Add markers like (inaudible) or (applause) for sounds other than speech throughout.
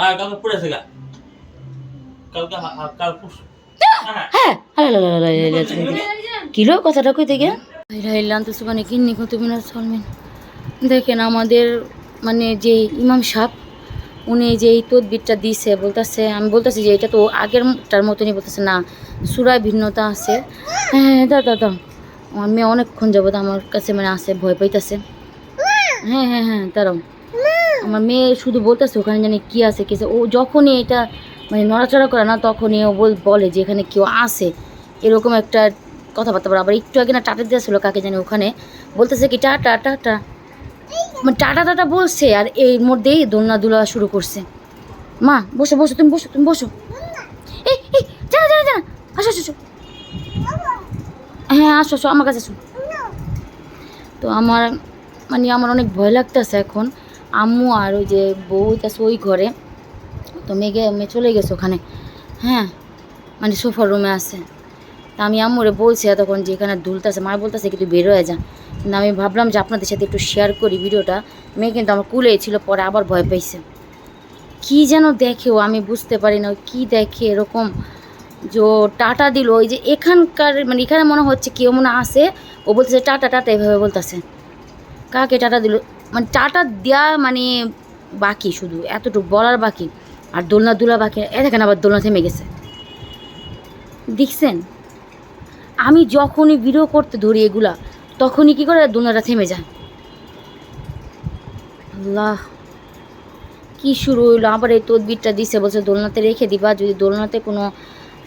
হ্যাঁ কালকে পড়েছে গা। কালকে হা- হা- কাল হ্যাঁ হ্যাঁ। কিলো কথাটা কই থেকে হাইলাম তো সুবানি কিন্নি কত সলমিন? দেখেন আমাদের মানে যে ইমাম সাহেব উনি যে এই তদবিরটা দিছে বলতেছে আমি বলতেছি যে এটা তো আগেরটার মতনই বলতেছে না সুরায় ভিন্নতা আছে। হ্যাঁ হ্যাঁ দাদা দাদা আমার মেয়ে অনেকক্ষণ যাবত আমার কাছে মানে আসে ভয় পাইতেছে। হ্যাঁ হ্যাঁ হ্যাঁ দাঁড়াও। আমার মেয়ে শুধু বলতেছে, ওখানে জানি কি আছে কি আছে। ও যখনই এটা মানে নড়াচড়া করে না, তখনই ও বল যে, এখানে কেউ আসে এরকম একটা কথাবার্তা বলে। আবার একটু আগে না টাটা দেওয়া ছিল কাকে জানি ওখানে। বলতেছে কি টাটা টাটা মানে টাটা টাটা বলছে, আর এই মধ্যেই দোলনা দুলা শুরু করছে। মা, বসো বসো, তুমি বসো তুমি বসো। এই এই আসো আসো আসো। হ্যাঁ আসো আসো, আমার কাছে আসো। তো আমার মানে আমার অনেক ভয় লাগতেছে এখন। আম্মু আর ওই যে বউ আছে ওই ঘরে। তো মেঘে মেয়ে চলে গেছে ওখানে। হ্যাঁ মানে সোফার রুমে আছে। তা আমি আম্মুরে বলছি এতক্ষণ যে এখানে দুলতেছে মা বলতেছে কিন্তু বেরোয় যা। কিন্তু আমি ভাবলাম যে আপনাদের সাথে একটু শেয়ার করি ভিডিওটা। মেয়ে কিন্তু আমার কুলেই ছিল, পরে আবার ভয় পাইছে। কি যেন দেখে ও, আমি বুঝতে পারি না কি দেখে এরকম। যে টাটা দিল, ওই যে এখানকার মানে এখানে মনে হচ্ছে কেউ মনে আসে ও বলতেছে, টাটা টাটা, এভাবে বলতেছে। কাকে টাটা দিল? মানে টাটা দেওয়া মানে বাকি শুধু, এতটুকু বলার বাকি। আর দোলনা দুলা বাকি এ দেখেন আবার দোলনা থেমে গেছে। দেখছেন? আমি যখনই ভিডিও করতে ধরি এগুলা, তখনই কি করে দোলনাটা থেমে যায়? আল্লাহ, কি শুরু হইল? আবার এই তদবিরটা দিছে, বলছে দোলনাতে রেখে দিবা, যদি দোলনাতে কোনো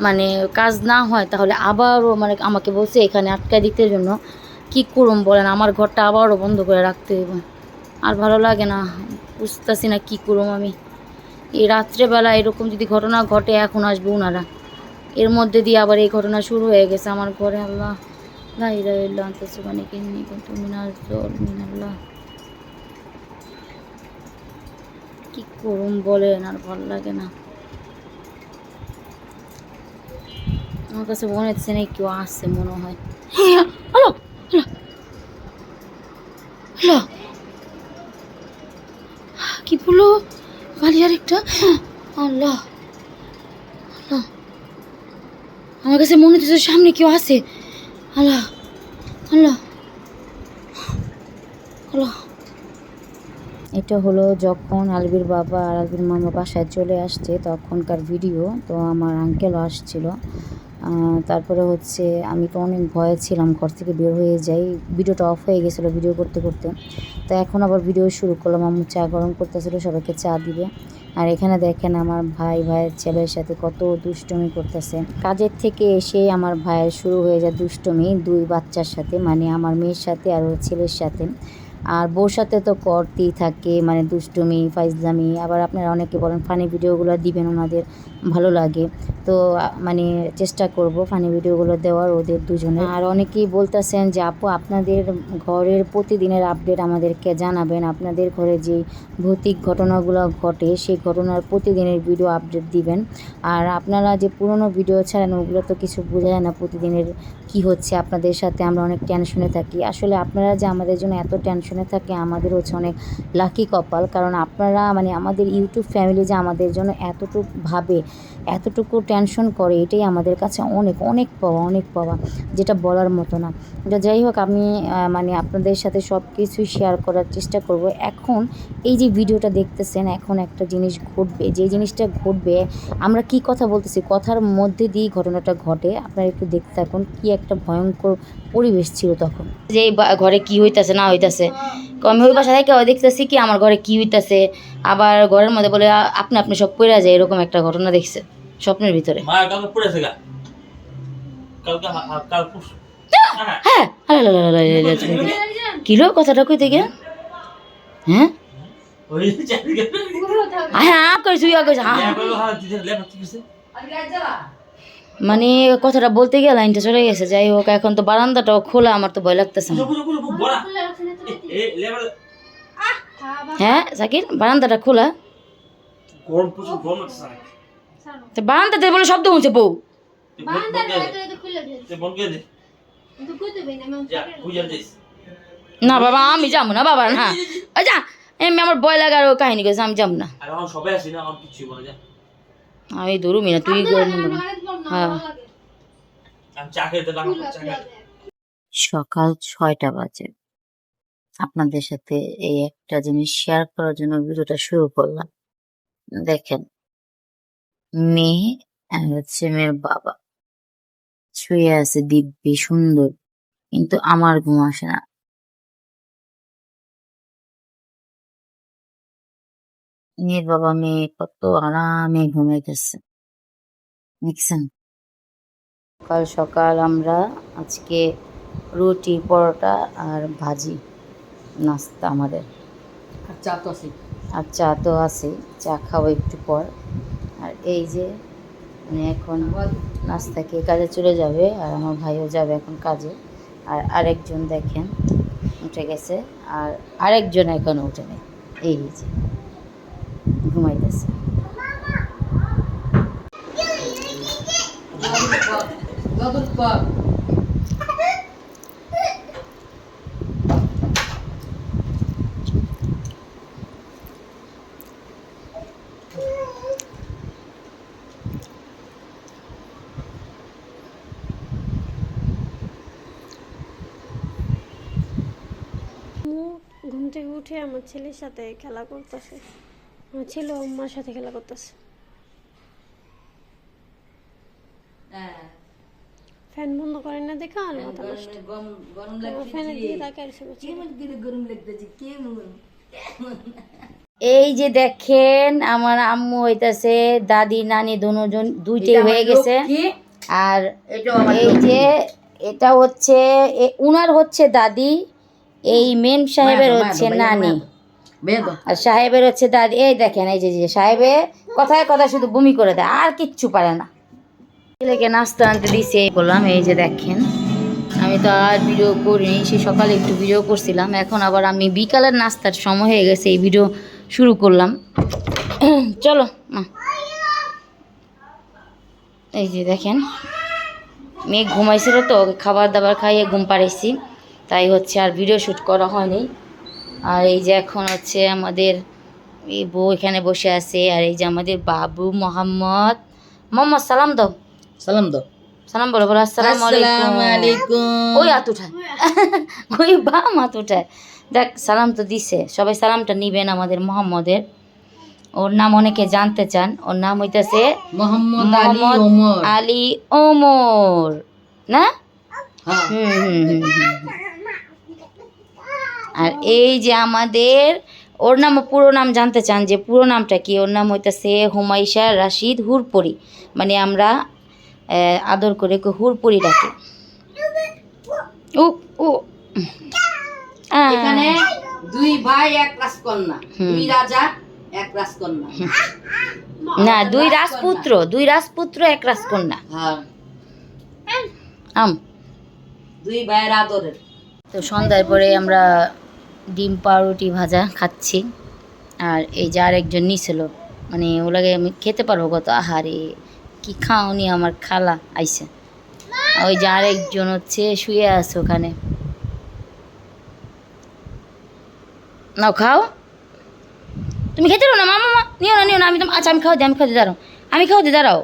মানে কাজ না হয়, তাহলে আবারও মানে আমাকে বলছে এখানে আটকায় দিতে জন্য। কি করুম বলেন, আমার ঘরটা আবারও বন্ধ করে রাখতে হইব। আর ভালো লাগে না। বুঝতেছি না কী করুম আমি। এই রাত্রেবেলা এরকম যদি ঘটনা ঘটে, এখন আসবে ওনারা এর মধ্যে দিয়ে আবার এই ঘটনা শুরু হয়ে গেছে আমার ঘরে। আল্লাহ। লাইলা ইল্লা আনতা সুবহানাকা ইন্নী কুনতু মিনাজ জালিমিন, আল্লাহ। কি করুম বলেন, আর ভালো লাগে না। আমার কাছে মনে হচ্ছে না কেউ আসছে মনে হয়, হ্যালো হ্যালো। হ্যালো। কি বলল বাড়ি আরেকটা আল্লাহ। আল্লাহ। আমার কাছে মনে হচ্ছে সামনে কেউ আছে। আল্লাহ। আল্লাহ। আল্লাহ। এটা হলো যখন আলবির বাবা আর আলবির মামা বাসায় চলে আসছে তখনকার ভিডিও, তো আমার আঙ্কেলও আসছিল। তারপরে হচ্ছে আমি তো অনেক ভয়ে ছিলাম, ঘর থেকে বের হয়ে যাই। ভিডিওটা অফ হয়ে গেছিল ভিডিও করতে করতে। তো এখন আবার ভিডিও শুরু করলাম, আম্মু চা গরম করতেছিলো, সবাইকে চা দিবে। আর এখানে দেখেন আমার ভাই, ভাইয়ের ছেলের সাথে কত দুষ্টুমি করতেছে। কাজের থেকে এসে আমার ভাইয়ের শুরু হয়ে যায় দুষ্টুমি, দুই বাচ্চার সাথে মানে আমার মেয়ের সাথে আর ওর ছেলের সাথে। আর বউর সাথে তো করতেই থাকে মানে দুষ্টুমি, ফাইজলামি, আবার আপনারা অনেকে বলেন ফানি ভিডিওগুলো দিবেন ওনাদের, ভালো লাগে। তো মানে চেষ্টা করব ফানি ভিডিওগুলো দেওয়ার ওদের দুজনে আর অনেকেই বলতেছেন যে, আপু, আপনাদের ঘরের প্রতিদিনের আপডেট আমাদেরকে জানাবেন। আপনাদের ঘরে যে ভৌতিক ঘটনাগুলো ঘটে, সেই ঘটনার প্রতিদিনের ভিডিও আপডেট দিবেন। আর আপনারা যে পুরনো ভিডিও ছাড়েন, ওগুলো তো কিছু বোঝা যায় না প্রতিদিনের কি হচ্ছে। আপনাদের সাথে আমরা অনেক টেনশনে থাকি। আসলে আপনারা যে আমাদের জন্য এত টেনশনে থাকে, আমাদের হচ্ছে অনেক লাকি কপাল কারণ আপনারা মানে আমাদের ইউটিউব ফ্যামিলি যে আমাদের জন্য এতটুকু ভাবে, এতটুকু টেনশন করে, এটাই আমাদের কাছে অনেক অনেক পাওয়া অনেক পাওয়া, যেটা বলার মতো না। এটা যাই হোক, আমি মানে আপনাদের সাথে সব কিছুই শেয়ার করার চেষ্টা করব। এখন এই যে ভিডিওটা দেখতেছেন, এখন একটা জিনিস ঘটবে, যে জিনিসটা ঘটবে, আমরা কি কথা বলতেছি, কথার মধ্যে দিয়েই ঘটনাটা ঘটে। আপনারা একটু দেখতে থাকুন, কি একটা ভয়ঙ্কর পরিবেশ ছিল তখন। যে ঘরে কি হইতাছে, না হইতাছে। আমি ওই বাসা থেকে দেখতেছি কি আমার ঘরে কি হইতাছে আবার ঘরের মধ্যে বলে আপনি আপনি সব পড়ে যায় এরকম একটা ঘটনা দেখছে স্বপ্নের ভিতরে হ্যাঁ হ্যাঁ কিলো কথাটা কই থেকে হ্যাঁ হ্যাঁ কইছি ইয়া কইছি হ্যাঁ মানে কথাটা বলতে গিয়ে লাইনটা চলে গেছে যাই হোক এখন তো বারান্দাটাও খোলা আমার তো ভয় লাগতেছে হ্যাঁ সাকির বারান্দাটা খোলা। বারান্দাতে বলে শব্দ হচ্ছে বউ। যা। না বাবা আমি যাব না বাবা না। ওই যা এমনি আমার ভয় লাগার ও কাহিনী করেছে আমি যাব না। সবাই আসি না আমার কিছু বলে যায় আমি ধরুমি না তুই হ্যাঁ। সকাল ছয়টা বাজে। আপনাদের সাথে এই একটা জিনিস শেয়ার করার জন্য ভিডিওটা শুরু করলাম। দেখেন মেয়ে হচ্ছে মেয়ের বাবা। শুয়ে আছে দিব্যি সুন্দর কিন্তু আমার ঘুম আসে না। মেয়ের বাবা মেয়ে কত আরামে ঘুমাইতেছে দেখছেন সকাল সকাল আমরা আজকে রুটি পরোটা আর ভাজি নাস্তা আমাদের চা তো আছে আর চা তো আছে চা খাব একটু পর আর এই যে মানে এখন নাস্তা খেয়ে কাজে চলে যাবে আর আমার ভাইও যাবে এখন কাজে আর আরেকজন দেখেন উঠে গেছে আর আরেকজন এখনও উঠে নেই এই যে ঘুমাইতেছে। ঘুম থেকে উঠে আমার ছেলের সাথে খেলা করতেছে। ছেলে মার সাথে খেলা করতেছে। ফ্যান বন্ধ করে না দেখা আর মাথা নষ্ট। গরম ফ্যানের দিকে তাকায় রয়েছে আমার ছেলে। লাগছে গরম লাগতেছে কেমন? এই যে দেখেন আমার আম্মু হইতাছে দাদি নানি দুজন দুইটাই হয়ে গেছে। আর এই যে এটা হচ্ছে এ- উনার হচ্ছে দাদি এই মেম সাহেবের হচ্ছে নানি। আর সাহেবের হচ্ছে দাদি এই দেখেন, এই যে যে সাহেবে কথায় কথা শুধু বমি করে দেয়, আর কিচ্ছু পারে না। ছেলেকে নাস্তা আনতে দিছে, এই বললাম, এই যে দেখেন, আমি তো আর ভিডিও করিনি সে সকালে একটু ভিডিও করছিলাম, এখন আবার আমি বিকালের নাস্তার সময় হয়ে গেছে, এই ভিডিও শুরু করলাম। (clears throat) চলো, মা। এই যে দেখেন, মেয়ে ঘুমাইছিল তো, খাবার দাবার খাইয়ে ঘুম পাড়াইছি, তাই হচ্ছে আর ভিডিও শ্যুট করা হয়নি। আর এই যে এখন হচ্ছে আমাদের এই বউ এখানে বসে আছে আর এই যে আমাদের বাবু মোহাম্মদ। মোহাম্মদ সালাম দাও। সালাম দাও। সালাম বলো বলো আসসালামু আলাইকুম। ওই হাত উঠায়। (laughs) ওই বাম হাত উঠায়। দেখ সালাম তো দিছে। সবাই সালামটা নিবেন আমাদের মোহাম্মদের। ওর নাম অনেকে জানতে চান। ওর নাম হইতাছে মোহাম্মদ আলী ওমর। আলী ওমর। না? হ্যাঁ। হুম হুম হুম, হুম। আর এই যে আমাদের ওর নাম পুরো নাম জানতে চান যে পুরো নামটা কি? ওর নাম হইতাছে হুমাইশা রাশিদ হুরপুরি। মানে আমরা আদর করে হুরপুরি ডাকি। ও ও এখানে দুই ভাই এক রাজকন্যা। দুই রাজা এক রাজকন্যা। না দুই রাজপুত্র দুই রাজপুত্র এক রাজকন্যা। হ্যাঁ। আম। দুই ভাইয়ের আদরের। তো সন্ধ্যার পরে আমরা ডিম পাউরুটি ভাজা খাচ্ছি। আর এই যে আর একজন নিছিল মানে ওলাগে আমি খেতে পারব কত? আহারে, কি খাওনি আমার খালা? আইছে ওই যে আর একজন হচ্ছে শুয়ে আছে ওখানে। নাও খাও। তুমি খেতে না, মামা নিও না নিও না, আমি তো আচ্ছা আমি খাও দিই আমি খাও দিই দাঁড়াও। আমি খাও দিই দাঁড়াও।